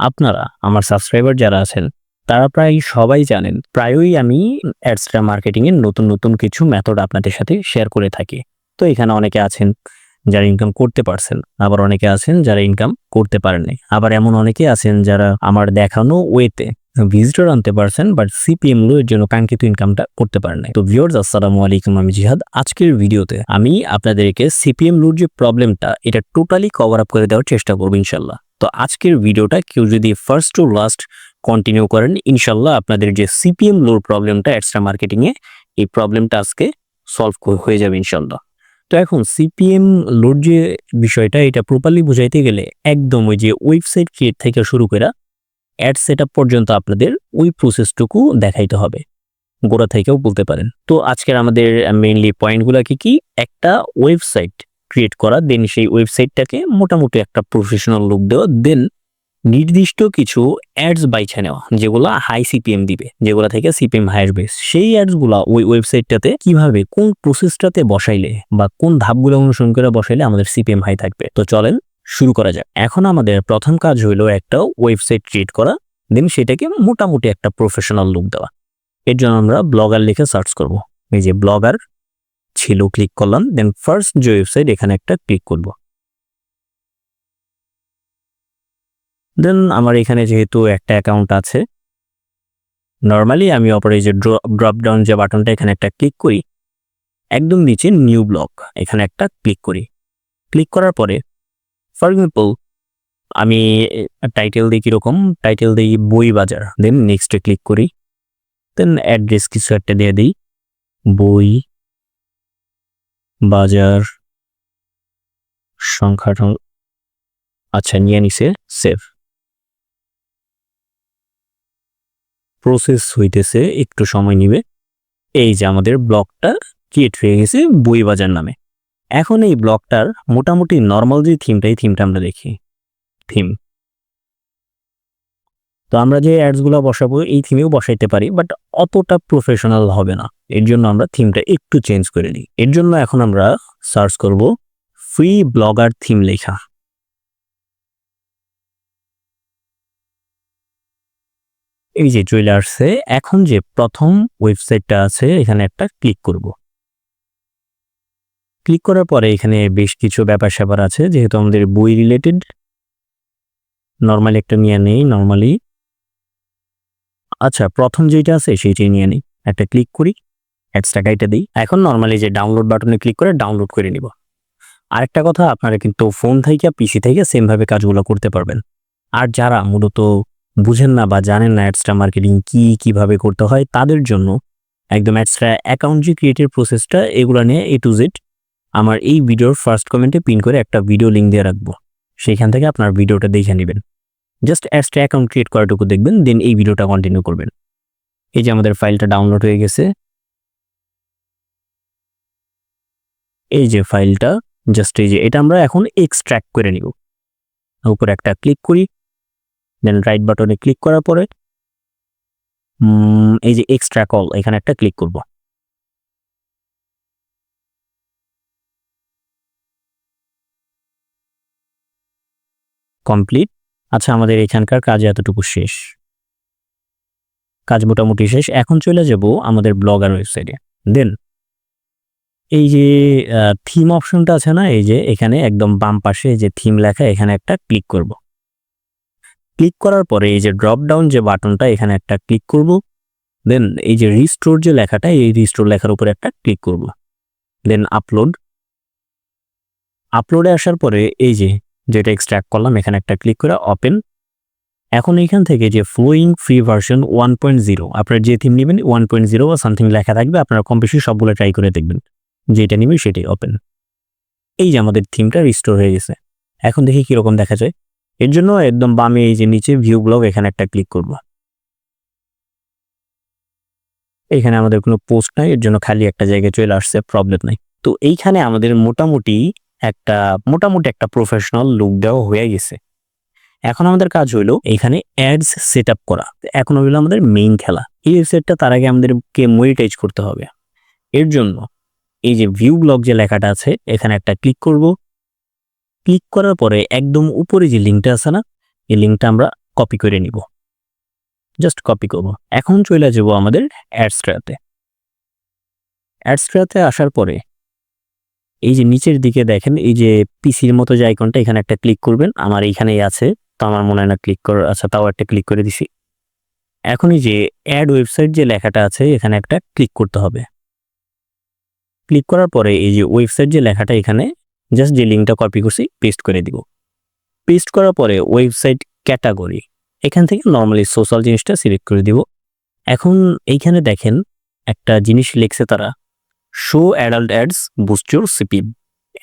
আপনারা, আমার সাবস্ক্রাইবার যারা আছেন, তারা প্রায় সবাই জানেন, প্রায়ই আমি অ্যাডস্ট্রা মার্কেটিংয়ের নতুন নতুন কিছু মেথড আপনাদের সাথে শেয়ার করে থাকি। তো এখানে অনেকে আছেন যারা ইনকাম করতে পারছেন, আবার অনেকে আছেন যারা ইনকাম করতে পারেননি। আবার এমন অনেকে আছেন যারা আমার দেখানো ওয়েতে ভিজিটর আনতে পারছেন বাট সিপিএম লো এর জন্য কাঙ্ক্ষিত ইনকামটা করতে পারেন তো ভিউয়ার্স আসসালামু আলাইকুম, আমি জিহাদ। আজকের ভিডিওতে আমি আপনাদেরকে সিপিএম লোর যে প্রবলেমটা এটা টোটালি কভার আপ করে দেওয়ার চেষ্টা করব ইনশাল্লাহ। তো আজকের ভিডিওটা কেউ যদি ফার্স্ট টু লাস্ট কন্টিনিউ করেন, ইনশাল্লাহ আপনাদের যে সিপিএম লোর প্রবলেমটা এক্সট্রা মার্কেটিং এ, এই প্রবলেমটা আজকে সলভ হয়ে যাবে ইনশাল্লাহ। তো এখন সিপিএম লোড যে বিষয়টা, এটা প্রপারলি বুঝাইতে গেলে একদম ওই যে ওয়েবসাইট ক্রিয়েট থেকে শুরু করে অ্যাড সেট পর্যন্ত আপনাদের ওই প্রসেসটুকু দেখাইতে হবে। গোড়া থেকেও বলতে পারেন। তো আজকের আমাদের মেইনলি পয়েন্টগুলো কি কি? একটা ওয়েবসাইট ক্রিয়েট করা দেন সেই ওয়েবসাইটটাকে মোটামুটি একটা প্রফেশনাল লুক দেওয়া দেন নির্দিষ্ট কিছু অ্যাডস বাইছে নেওয়া, যেগুলো হাই সিপিএম দিবে, যেগুলো থেকে সিপিএম হাই আসবে সেই অ্যাডসগুলো ওই ওয়েবসাইটটাতে কীভাবে, কোন প্রসেসটাতে বসাইলে বা কোন ধাপগুলো অনুসরণ করে বসাইলে আমাদের সিপিএম হাই থাকবে। তো চলেন শুরু করা যাক। এখন আমাদের প্রথম কাজ হইল একটা ওয়েবসাইট ক্রিয়েট করা দেন সেটাকে মোটামুটি একটা প্রফেশনাল লুক দেওয়া। এর জন্য আমরা ব্লগার লিখে সার্চ করব। এই যে ব্লগার ছিল ক্লিক করলাম দেন ফার্স্ট যে ওয়েবসাইট এখানে একটা ক্লিক করব। দেন আমার এখানে যেহেতু একটা অ্যাকাউন্ট আছে নর্মালি আমি অপর যে ড্রপ ডাউন যে বাটনটা এখানে একটা ক্লিক করি। একদম নিচে নিউ ব্লগ এখানে একটা ক্লিক করি। ক্লিক করার পরে ফর এক্সাম্পল আমি টাইটেল দিই কীরকম? টাইটেল দিই বই বাজার। দেন নেক্সটে ক্লিক করি। দেন অ্যাড্রেস কিছু একটা দিয়ে দিই। বই বাজার সংখ্যাটা আচ্ছা নিয়ে নিছে সেভ প্রসেস হইতেছে, একটু সময় নিবে। এই যে আমাদের ব্লকটা ক্রিয়েট হয়ে গেছে, বই বাজার নামে। এখন এই ব্লকটার মোটামুটি নর্মাল যে থিমটা এই থিমটা আমরা দেখি। থিম তো আমরা যে অ্যাডসগুলো বসাবো, এই থিমেও বসাইতে পারি বাট অতটা প্রফেশনাল হবে না। এর জন্য আমরা থিমটা একটু চেঞ্জ করে নিই। এর জন্য এখন আমরা সার্চ করব ফ্রি ব্লগার থিম লেখা। এই যে চলে আসছে, এখন যে প্রথম ওয়েবসাইটটা আছে, এখানে একটা ক্লিক করব। ক্লিক করার পরে এখানে বেশ কিছু ব্যাপার স্যাপার আছে, যেহেতু আমাদের বই রিলেটেড নর্মালি একটা নিয়ে নেই নর্মালি আচ্ছা প্রথম যেটা আছে সেইটাই নিয়ে নিই। একটা ক্লিক করি অ্যাডসটা গাইটা দিই। এখন নর্মালি যে ডাউনলোড বাটনে ক্লিক করে ডাউনলোড করে নিব। আরেকটা কথা, আপনারা কিন্তু ফোন থেকে পিসি থেকে সেমভাবে কাজগুলো করতে পারবেন। আর যারা মূলত বুঝেন না বা জানেন না অ্যাডস্ট্রা মার্কেটিং কি, কীভাবে করতে হয়, তাদের জন্য একদম অ্যাডস্ট্রা অ্যাকাউন্ট যে ক্রিয়েটের প্রসেসটা এগুলো নিয়ে এ টু জেড আমার এই ভিডিওর ফার্স্ট কমেন্টে পিন করে একটা ভিডিও লিঙ্ক দিয়ে রাখব। সেইখান থেকে আপনার ভিডিওটা দেখে নেবেন। জাস্ট অ্যাডস্ট্রা অ্যাকাউন্ট ক্রিয়েট করাটুকু দেখবেন দেন এই ভিডিওটা কন্টিনিউ করবেন। এই যে আমাদের ফাইলটা ডাউনলোড হয়ে গেছে। এই যে ফাইলটা জাস্ট এই যে, এটা আমরা এখন এক্সট্র্যাক্ট করে নিব। উপরে একটা ক্লিক করি দেন রাইট বাটনে ক্লিক করার পরে এই যে এক্সট্রা কল এখানে একটা ক্লিক করব। কমপ্লিট আচ্ছা আমাদের এখানকার কাজ এতটুকু শেষ। কাজ মোটামুটি শেষ। এখন চলে যাব আমাদের ব্লগার ওয়েবসাইটে দেন এই যে থিম অপশনটা আছে না, এই যে, এখানে একদম বাম পাশে যে থিম লেখা, এখানে একটা ক্লিক করব। ক্লিক করার পরে এই যে ড্রপ ডাউন যে বাটনটা এখানে একটা ক্লিক করব। দেন এই যে রিস্টোর যে লেখাটা, এই রিস্টোর লেখার উপরে একটা ক্লিক করব। দেন আপলোড আপলোডে আসার পরে এই যে যেটা এক্সট্র্যাক্ট করলাম, এখানে একটা ক্লিক করে ওপেন এখন এখান থেকে যে flowing free version one point zero আপনার যে থিম নেবেন ওয়ান পয়েন্ট জিরো বা সামথিং লেখা থাকবে, আপনারা কম বেশি সবগুলো ট্রাই করে দেখবেন। যেটা নেবেন সেটাই ওপেন এই যে আমাদের থিমটা রিস্টোর হয়ে গেছে। এখন দেখি কীরকম দেখা যায়। এর জন্য একদম বামে এই যে নিচে ভিউ ব্লগ এখানে একটা ক্লিক করব। এখানে আমাদের কোনো পোস্ট নাই, এর জন্য খালি একটা জায়গায় চলে আসছে প্রবলেম নাই। তো এইখানে আমাদের মোটামুটি একটা মোটামুটি একটা প্রফেশনাল লুক দেওয়া হয়ে গেছে। এখন আমাদের কাজ হইল এখানে অ্যাডস সেট আপ করা। এখন হইল আমাদের মেইন খেলা। এই ওয়েবসাইটটা তার আগে আমাদেরকে মনিটাইজ করতে হবে। এর জন্য এই যে ভিউ ব্লগ যে লেখাটা আছে, এখানে একটা ক্লিক করব। ক্লিক করার পরে একদম উপরে যে লিঙ্কটা আছে না, এই লিঙ্কটা আমরা কপি করে নিব। জাস্ট কপি করব। এখন চলে যাব আমাদের অ্যাডস্ট্রাতে অ্যাডস্ট্রাতে আসার পরে এই যে নিচের দিকে দেখেন, এই যে পিসির মতো যে আইকনটা এখানে একটা ক্লিক করবেন। আমার এইখানেই আছে, তো আমার মনে হয় না ক্লিক কর আচ্ছা তাও একটা ক্লিক করে দিছি। এখন এই যে অ্যাড ওয়েবসাইট যে লেখাটা আছে, এখানে একটা ক্লিক করতে হবে। ক্লিক করার পরে এই যে ওয়েবসাইট যে লেখাটা, এখানে জাস্ট যে লিঙ্কটা কপি করছি পেস্ট করে দিব। পেস্ট করার পরে ওয়েবসাইট ক্যাটাগরি এখান থেকে নর্মালি সোশ্যাল জিনিসটা সিলেক্ট করে দিব। এখন এইখানে দেখেন, একটা জিনিস লিখছে তারা। Show adult ads boost your CPM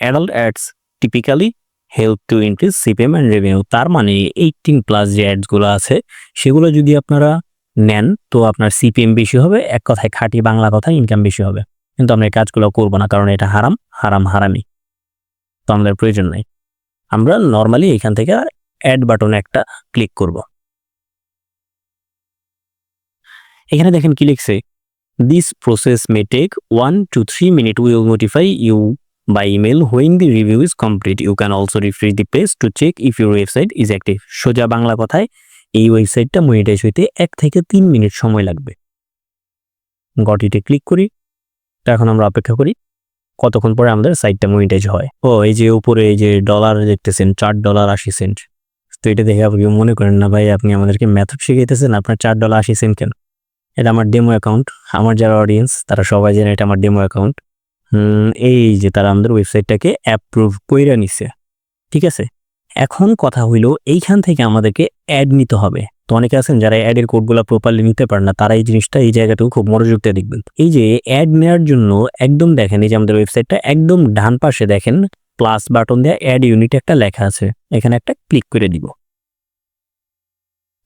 adult ads typically help to increase CPM and revenue তার মানে এইটিন প্লাস যে অ্যাডসগুলো আছে, সেগুলো যদি আপনারা নেন, তো আপনার সিপিএম বেশি হবে, এক কথায় খাঁটি বাংলা কথায় ইনকাম বেশি হবে। কিন্তু আমরা এই কাজগুলো করব না, কারণ এটা হারাম হারাম, হারামি। তো আমাদের প্রয়োজন নেই। আমরা নর্মালি এখান থেকে অ্যাড বাটনে একটা ক্লিক করব। এখানে দেখেন কি লিখছে? This process may take one two three minute will notify you by email. When the review is complete. You can also refresh the page to check if your website is active. সোজা বাংলা কথায়, এই ওয়েবসাইটটা monetize হইতে এক থেকে তিন minute সময় লাগবে। গটিতে ক্লিক করি। এখন আমরা অপেক্ষা করি, কতক্ষণ পরে আমাদের সাইটটা মনিটাইজ হয়। ও, এই যে উপরে এই যে ডলার দেখতেছেন, চার ডলার আশি সেন্ট তো এটা দেখে আপনি মনে করেন না, ভাই, আপনি আমাদেরকে মেথড শিখাইতেছেন, আপনার চার ডলার আশি সেন্ট কেন? এটা আমার ডেমো অ্যাকাউন্ট আমার যারা অডিয়েন্স তারা সবাই জানে এটা আমার ডেমো অ্যাকাউন্ট এই যে তারা আমাদের ওয়েবসাইটটাকে অ্যাপ্রুভ করে নিছে। ঠিক আছে? এখন কথা হইল, এইখান থেকে আমাদেরকে অ্যাড নিতে হবে। তো অনেকে আছেন যারা অ্যাডের কোডগুলো প্রপারলি নিতে পারে না, তারা এই জিনিসটা এই জায়গাটাও খুব মনোযোগ দিয়ে দেখবেন। এই যে অ্যাড নেওয়ার জন্য একদম দেখেন, এই যে আমাদের ওয়েবসাইটটা একদম ডান পাশে দেখেন প্লাস বাটন দিয়ে অ্যাড ইউনিট একটা লেখা আছে। এখানে একটা ক্লিক করে দিব।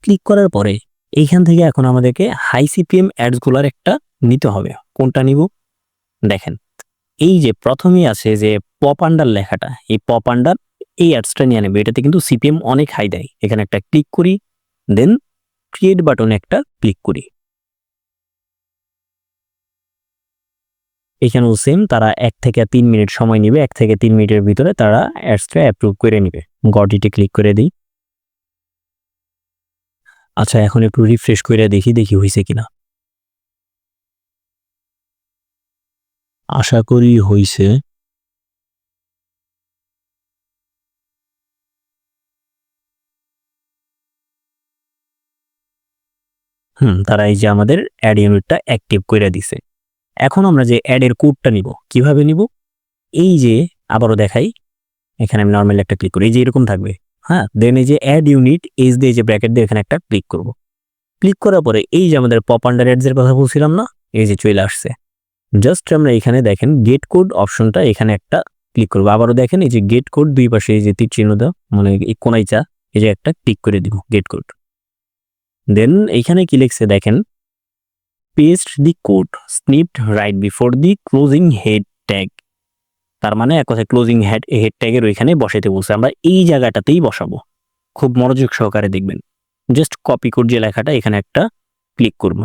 ক্লিক করার পরে এইখান থেকে এখন আমাদেরকে হাই সিপিএম অ্যাডসগুলোর একটা নিতে হবে। কোনটা নিব? দেখেন, এই যে প্রথমেই আছে যে পপ আন্ডার লেখাটা, এই পপ আন্ডার এই অ্যাডসটা নিয়ে নেবে। এটাতে কিন্তু সিপিএম অনেক হাই দেয়। এখানে একটা ক্লিক করি দেন ক্রিয়েট বাটনে একটা ক্লিক করি। এখানেও সেম তারা এক থেকে তিন মিনিট সময় নিবে, এক থেকে তিন মিনিটের ভিতরে তারা অ্যাডসটা অ্যাপ্রুভ করে নিবে। গটিতে ক্লিক করে দিই। আচ্ছা এখন একটু রিফ্রেশ করে দেখি দেখি হয়েছে কিনা। আশা করি হইছে। হুম, তারা এই যে আমাদের অ্যাড ইউনিটটা অ্যাক্টিভ করে দিছে। এখন আমরা যে অ্যাডের কোডটা নিব, কীভাবে নিব? এই যে, আবারও দেখাই। এখানে আমি নর্মালি একটা ক্লিক করি। এই যে এরকম থাকবে। হ্যাঁ? দেন এই যে অ্যাড ইউনিট এইচ দিয়ে যে ব্র্যাকেট দিয়ে এখানে একটা ক্লিক করব। ক্লিক করার পরে এই যে আমাদের পপ আন্ডার অ্যাডসের কথা বলছিলাম না? এই যে চলে আসছে। জাস্ট আমরা এখানে দেখেন গেট কোড অপশনটা এখানে একটা ক্লিক করব। আবারও দেখেন এই যে গেট কোড দুই পাশে এই যে তীর চিহ্ন মানে এই কোনাই চা এই যে একটা ক্লিক করে দিব গেট কোড দেন এইখানে কি লিখছে দেখেন? Paste the code snippet right before the closing head তার মানে এক কথায় ক্লোজিং হেড হেড ট্যাগের ওইখানে বসাইতে বলছে। আমরা এই জায়গাটাতেই বসাবো। খুব মনোযোগ সহকারে দেখবেন। জাস্ট কপি কোড যে লেখাটা এখানে একটা ক্লিক করব।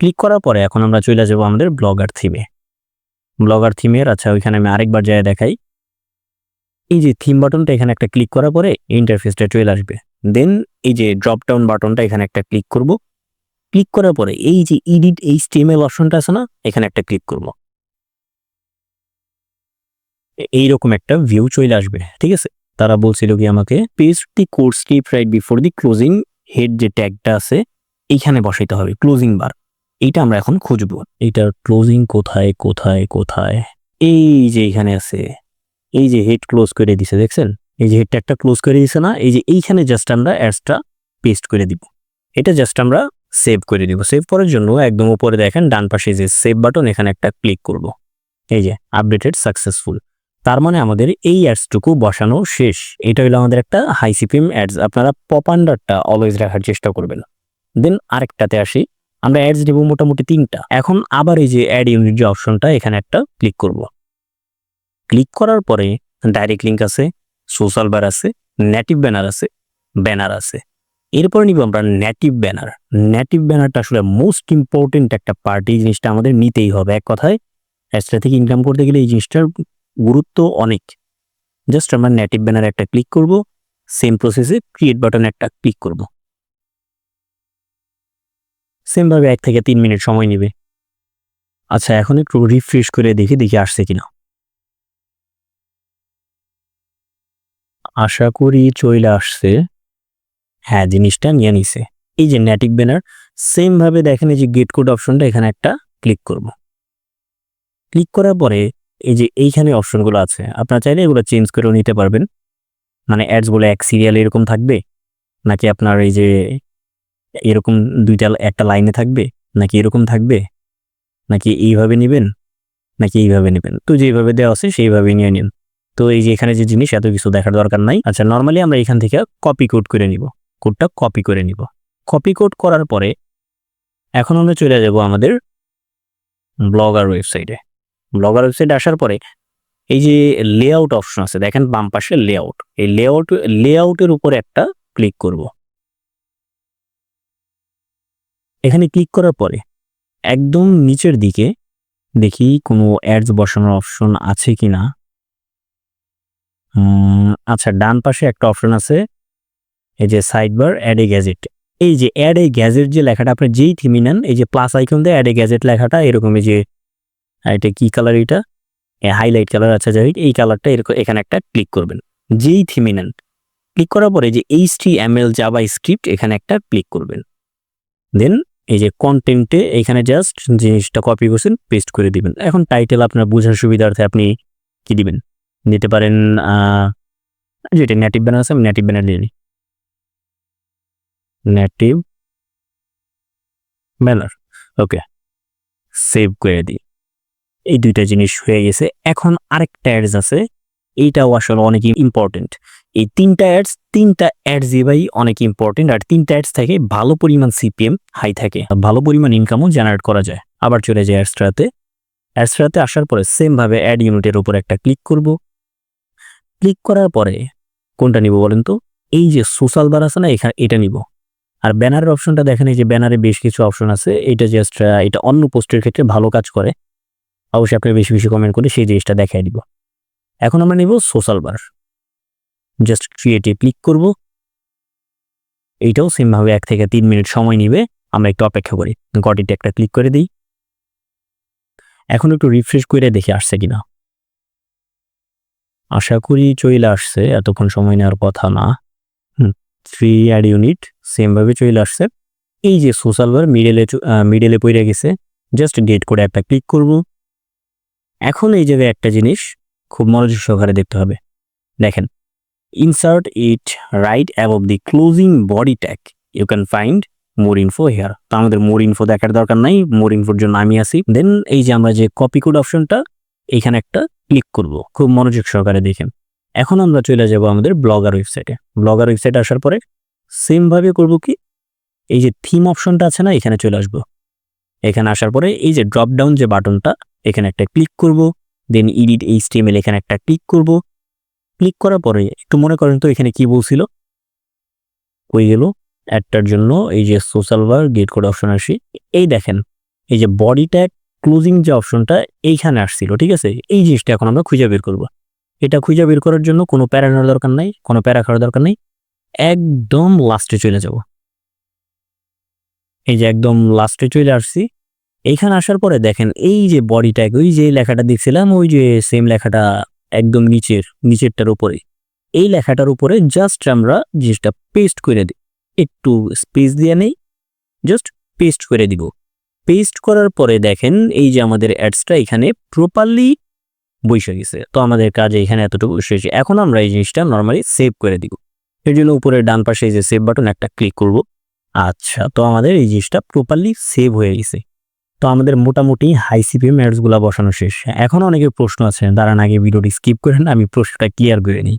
ক্লিক করার পরে এখন আমরা চলে যাব আমাদের ব্লগার থিমে ব্লগার থিমের আচ্ছা ওইখানে আমি আরেকবার যায় দেখাই। এই যে থিম বাটনটা এখানে একটা ক্লিক করার পরে ইন্টারফেসটা চলে আসবে। দেন এই যে ড্রপ ডাউন বাটনটা এখানে একটা ক্লিক করব। ক্লিক করার পরে এই যে ইডিট এই স্টেমেল অপশনটা আছে না, এখানে একটা ক্লিক করব। এইরকম একটা ভিউ চলে আসবে, ঠিক আছে? তারা বলছিল কি আমাকে paste the course slip right before the closing head যে ট্যাগটা আছে, এইখানে বসাইতে হবে ক্লোজিং বার এইটা আমরা এখন খুঁজবো। এইটার ক্লোজিং কোথায় কোথায় কোথায়? এই যে এখানে আছে, এই যে হেড ক্লোজ করে দিছে, দেখছেন? এই যে হেডটা একটা ক্লোজ করে দিছে না, এই যে এইখানে জাস্ট আমরা অ্যাডসটা পেস্ট করে দিব। এটা জাস্ট আমরা সেভ করে দিব। সেভ করার জন্য একদম উপরে দেখেন, ডান পাশে যে সেভ বাটন এখানে একটা ক্লিক করব। এই যে আপডেটেড সাকসেসফুল তার মানে আমাদের এই অ্যাডসটুকু বসানো শেষ। এটা হলো আমাদের একটা হাই সিপিএম অ্যাডস আপনারা পপান্ডারটা অলওয়েজ রাখার চেষ্টা করবেন। দেন আরেকটাতে আসি। আমরা অ্যাডস দেবো মোটামুটি তিনটা। এখন আবার এই যে অ্যাড ইউনিট যে অপশনটা এখানে একটা ক্লিক করব। ক্লিক করার পরে ডাইরেক্ট লিঙ্ক আছে সোশ্যাল বার আছে নেটিভ ব্যানার আছে ব্যানার আছে। এরপর নিব আমরা নেটিভ ব্যানার নেটিভ ব্যানারটা আসলে মোস্ট ইম্পর্টেন্ট একটা পার্টি এই জিনিসটা আমাদের নিতেই হবে। এক কথায় অ্যাডসটা থেকে ইনকাম করতে গেলে এই জিনিসটার গুরুত্ব অনেক। জাস্ট আমরা নেটিভ ব্যানার একটা ক্লিক করব সেম প্রসেসে ক্রিয়েট বাটনে একটা ক্লিক করব। সেমভাবে এক থেকে তিন মিনিট সময় নেবে। আচ্ছা এখন একটু রিফ্রেশ করে দেখি দেখি আসছে কিনা। আশা করি চলে আসছে। হ্যাঁ জিনিসটা নিয়ে নিছে। এই যে নেটিভ ব্যানার সেম ভাবে দেখেন এই যে গেট কোড অপশনটা এখানে একটা ক্লিক করব। ক্লিক করার পরে এই যে এইখানে অপশনগুলো আছে, আপনার চাইলে এগুলো চেঞ্জ করেও নিতে পারবেন। মানে অ্যাডসগুলো এক সিরিয়াল এরকম থাকবে, নাকি আপনার এই যে এরকম দুইটা, একটা লাইনে থাকবে, নাকি এরকম থাকবে, নাকি এইভাবে নেবেন, নাকি এইভাবে নেবেন। তো যেভাবে দেওয়া আছে সেইভাবে নিয়ে নিন। তো এই যে এখানে যে জিনিস, এত কিছু দেখার দরকার নাই। আচ্ছা নর্মালি আমরা এখান থেকে কপি কোড করে নিব। কোডটা কপি করে নিব। কপি কোড করার পরে এখন আমরা চলে যাব আমাদের ব্লগার ওয়েবসাইটে ব্লগার ওয়েবসাইটে আসার পরে এই যে লেআউট অপশন আছে, দেখেন বাম পাশে লেআউট এই লেআউট লেআউটের উপরে একটা ক্লিক করব। এখানে ক্লিক করার পরে একদম নিচের দিকে দেখি কোনো অ্যাডস বসানোর অপশন আছে কি না আচ্ছা ডান পাশে একটা অপশন আছে, এই যে side bar add a gadget এই যে অ্যাড এ গ্যাজেট যে লেখাটা, আপনি যেই থিমি নেন, এই যে প্লাস আইকন দিয়ে অ্যাড এ গ্যাজেট লেখাটা এরকমই যে এটা কি কালার এটা হাইলাইট কালার আছে যাই এই কালারটা এরকম এখানে একটা ক্লিক করবেন। যেই থিমে নেন ক্লিক করার পরে যে H T M L JavaScript এখানে একটা ক্লিক করবেন। দেন এই যে কন্টেন্টে এখানে জাস্ট জিনিসটা কপি করছেন পেস্ট করে দিবেন। এখন টাইটেল আপনার বোঝার সুবিধার্থে আপনি কি দিবেন? দিতে পারেন যেটা নেটিভ ব্যানার আছে, আমি নেটিভ ব্যানার দিয়ে নিই নেটিভ ব্যানার ওকে সেভ করে দিই। এই দুইটা জিনিস হয়ে গেছে। এখন আরেকটা অ্যাডস আছে। এইটাও আসলে অনেক ইম্পর্টেন্ট এই তিনটা অ্যাডস তিনটা অ্যাডস ভাই অনেক ইম্পর্টেন্ট আর তিনটা অ্যাডস থেকে ভালো পরিমাণ সিপিএম হাই থাকে। ভালো পরিমাণ ইনকামও জেনারেট করা যায়। আবার চলে যায় অ্যাডসটাতে অ্যাডসটাতে আসার পরে সেমভাবে অ্যাড ইউনিটের উপর একটা ক্লিক করব। ক্লিক করার পরে কোনটা নিব বলেন তো? এই যে সোশ্যাল বার আছে না, এখানে এটা নিব। আর ব্যানারের অপশনটা দেখেন, এই যে ব্যানারে বেশ কিছু অপশন আছে। এটা জাস্ট এটা অন্য পোস্টের ক্ষেত্রে ভালো কাজ করে। অবশ্যই আপনি বেশি বেশি কমেন্ট করে সেই জিনিসটা দেখাই দিব। এখন আমরা নিব সোশ্যাল বার জাস্ট ক্রিয়েটে ক্লিক করব। এইটাও সেমভাবে এক থেকে তিন মিনিট সময় নিবে। আমরা একটু অপেক্ষা করি। গটিতে একটা ক্লিক করে দিই। এখন একটু রিফ্রেশ করে দেখে আসছে কিনা। আশা করি চলে আসছে। এতক্ষণ সময় নেওয়ার কথা না। থ্রি অ্যাড ইউনিট সেমভাবে চলে আসছে। এই যে সোশ্যাল বার মিডেলে মিডেলে পড়ে গেছে। জাস্ট গেট করে একটা ক্লিক করব। এখন এই জায়গায় একটা জিনিস খুব মনোযোগ সহকারে দেখতে হবে। দেখেন insert it right above the closing body tag you can find more info here তো আমাদের মোর ইনফো দেখার দরকার নাই মোর ইনফোর জন্য আমি আসি দেন এই যে আমরা যে কপি কোড অপশনটা এখানে একটা ক্লিক করব। খুব মনোযোগ সহকারে দেখেন। এখন আমরা চলে যাব আমাদের ব্লগার ওয়েবসাইটে ব্লগার ওয়েবসাইটে আসার পরে সেমভাবে করব কি? এই যে থিম অপশনটা আছে না, এখানে চলে আসব। এখানে আসার পরে এই যে ড্রপ ডাউন যে বাটনটা এখানে একটা ক্লিক করব দেন ইডিট এইচ টিএমএল এখানে একটা ক্লিক করব। ক্লিক করার পরে একটু মনে করেন তো এখানে কি বলছিল কই গেল। অ্যাডটার জন্য এই যে social bar get code option আসি। এই দেখেন, এই যে বডি ট্যাগ ক্লোজিং যে অপশনটা এইখানে আসছিল, ঠিক আছে? এই জিনিসটা এখন আমরা খুঁজে বের করব। এটা খুঁজে বের করার জন্য কোনো প্যারা নেওয়ার দরকার নাই, কোনো প্যারা খাওয়ার দরকার নেই। একদম লাস্টে চলে যাব। এই যে একদম লাস্টে চলে আসছি। এইখানে আসার পরে দেখেন এই যে বডি ট্যাগ ওই যে লেখাটা দেখছিলাম, ওই যে সেম লেখাটা একদম নিচের, নিচেরটার উপরে। এই লেখাটার উপরে জাস্ট আমরা জিনিসটা পেস্ট করে দিই। একটু স্পেস দিয়ে নেই জাস্ট পেস্ট করে দিব। পেস্ট করার পরে দেখেন এই যে আমাদের অ্যাডসটা এখানে প্রপারলি বসে গেছে। তো আমাদের কাজে এখানে এতটুকু বসেছে এখন আমরা এই জিনিসটা নর্মালি সেভ করে দিব। এর জন্য উপরে ডান পাশে এই যে সেভ বাটন একটা ক্লিক করব। আচ্ছা তো আমাদের এই জিনিসটা প্রপারলি সেভ হয়ে গেছে। তো আমাদের মোটামুটি হাই সিপিএম অ্যাডসগুলো বসানো শেষ। এখন অনেকের প্রশ্ন আছে, দাঁড়ান আগে ভিডিওটি স্কিপ করেন আমি প্রশ্নটা ক্লিয়ার করে নিই।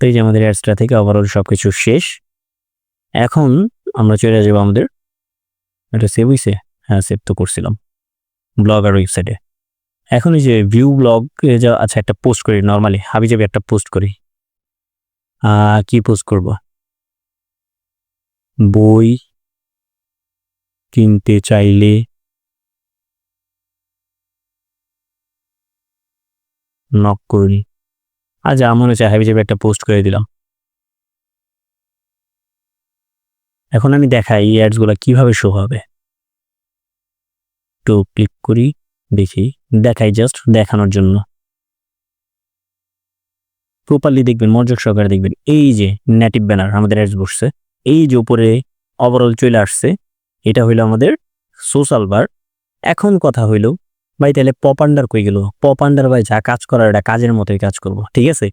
তো এই যে আমাদের অ্যাডসটা থেকে ওভারঅল সব কিছু শেষ। এখন আমরা চলে যাব আমাদের, এটা সেভ হয়েছে হ্যাঁ সেভ তো করছিলাম ব্লগ আর ওয়েবসাইটে এখন এই যে ভিউ ব্লগ যা আচ্ছা একটা পোস্ট করি নর্মালি হাবি যাবি একটা পোস্ট করি। কি পোস্ট করব? বই কিনতে চাইলে নক করিনি। যা মনে হচ্ছে হিসেবে একটা পোস্ট করে দিলাম। এখন আমি দেখাই এই অ্যাডসগুলো কীভাবে শো হবে। একটু ক্লিক করি, দেখি। দেখাই জাস্ট দেখানোর জন্য। প্রপারলি দেখবেন, মনোযোগ সহকারে দেখবেন। এই যে নেটিভ ব্যানার আমাদের অ্যাডস বসছে, এই যে ওপরে ওভারঅল চলে আসছে, এটা হইল আমাদের সোশ্যাল বার এখন কথা হইলেও ভাই, তাহলে পপ আন্ডার কই গেল? পপ আন্ডার ভাই, যা কাজ করার এটা কাজের মতোই কাজ করব, ঠিক আছে?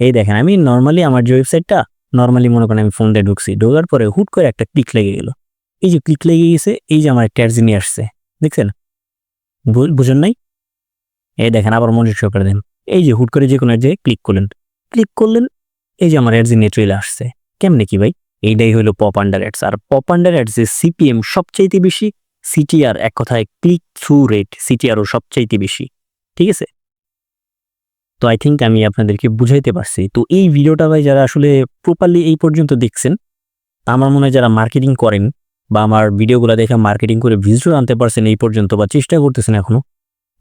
এই দেখেন, আমি নর্মালি আমার যে ওয়েবসাইটটা নর্মালি মনে করেন আমি ফোন দিয়ে ঢুকছি, ঢোকার পরে হুট করে একটা ক্লিক লেগে গেল। এই যে ক্লিক লেগে গেছে, এই যে আমার একটা নিয়ে আসছে, দেখছেন? বুঝেন নাই? এই দেখেন, আবার মনোযোগ সহকারে দেন। এই যে হুট করে যে কোনো যে ক্লিক করলেন ক্লিক করলেন, এই যে আমার অ্যাডস নিয়ে চলে আসছে। কেমনে কি ভাই? এইটাই হলো পপ আন্ডার অ্যাডস আর পপ আন্ডার অ্যাডস এর সিপিএম সবচাইতে বেশি সিটিআর এক কথায় ক্লিক থ্রু রেট সিটিআরও সবচাইতে বেশি, ঠিক আছে? তো আই থিঙ্ক আমি আপনাদেরকে বুঝাইতে পারছি। তো এই ভিডিওটা ভাই যারা আসলে প্রপারলি এই পর্যন্ত দেখছেন, আমার মনে হয় যারা মার্কেটিং করেন বা আমার ভিডিওগুলো দেখে মার্কেটিং করে ভিজিটর আনতে পারছেন এই পর্যন্ত বা চেষ্টা করতেছেন এখনও,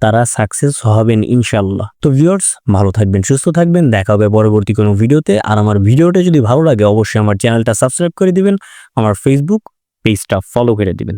তারা সাকসেস হবেন ইনশাল্লাহ তো ভিউয়ার্স ভালো থাকবেন, সুস্থ থাকবেন। দেখা হবে পরবর্তী কোনো ভিডিওতে। আর আমার ভিডিওটা যদি ভালো লাগে, অবশ্যই আমার চ্যানেলটা সাবস্ক্রাইব করে দিবেন, আমার ফেসবুক পেজটা ফলো করে দিবেন।